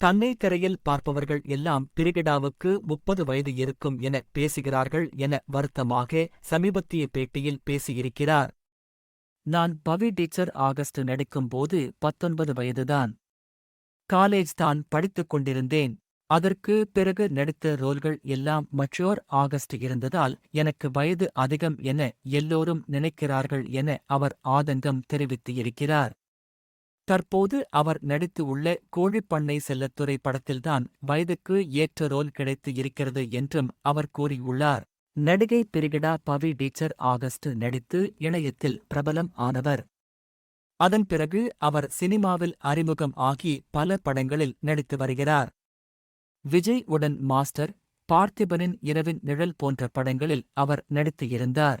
தன்னை திரையில் பார்ப்பவர்கள் எல்லாம் பிரிகிடாவுக்கு முப்பது வயது இருக்கும் என பேசுகிறார்கள் என வருத்தமாக சமீபத்திய பேட்டியில் பேசியிருக்கிறார். நான் பவி டீச்சர் ஆகஸ்ட் நடிக்கும்போது பத்தொன்பது வயதுதான். காலேஜ் தான் படித்துக் கொண்டிருந்தேன். அதற்கு பிறகு நடித்த ரோல்கள் எல்லாம் மற்றோர் ஆகஸ்ட் இருந்ததால் எனக்கு வயது அதிகம் என எல்லோரும் நினைக்கிறார்கள் என அவர் ஆதங்கம் தெரிவித்து இருக்கிறார் தற்போது அவர் நடித்து உள்ள கோழிப்பண்ணை செல்லத்துறை படத்தில்தான் வயதுக்கு ஏற்ற ரோல் கிடைத்து இருக்கிறது என்றும் அவர் கூறியுள்ளார். நடிகை பிரிகிடா பவி டீச்சர் ஆகஸ்ட் நடித்து இணையத்தில் பிரபலம் ஆனவர். அதன் பிறகு அவர் சினிமாவில் அறிமுகம் ஆகி பல படங்களில் நடித்து வருகிறார். விஜய் உடன் மாஸ்டர் பார்த்திபனின் இரவின் நிழல் போன்ற படங்களில் அவர் நடித்து இருந்தார்.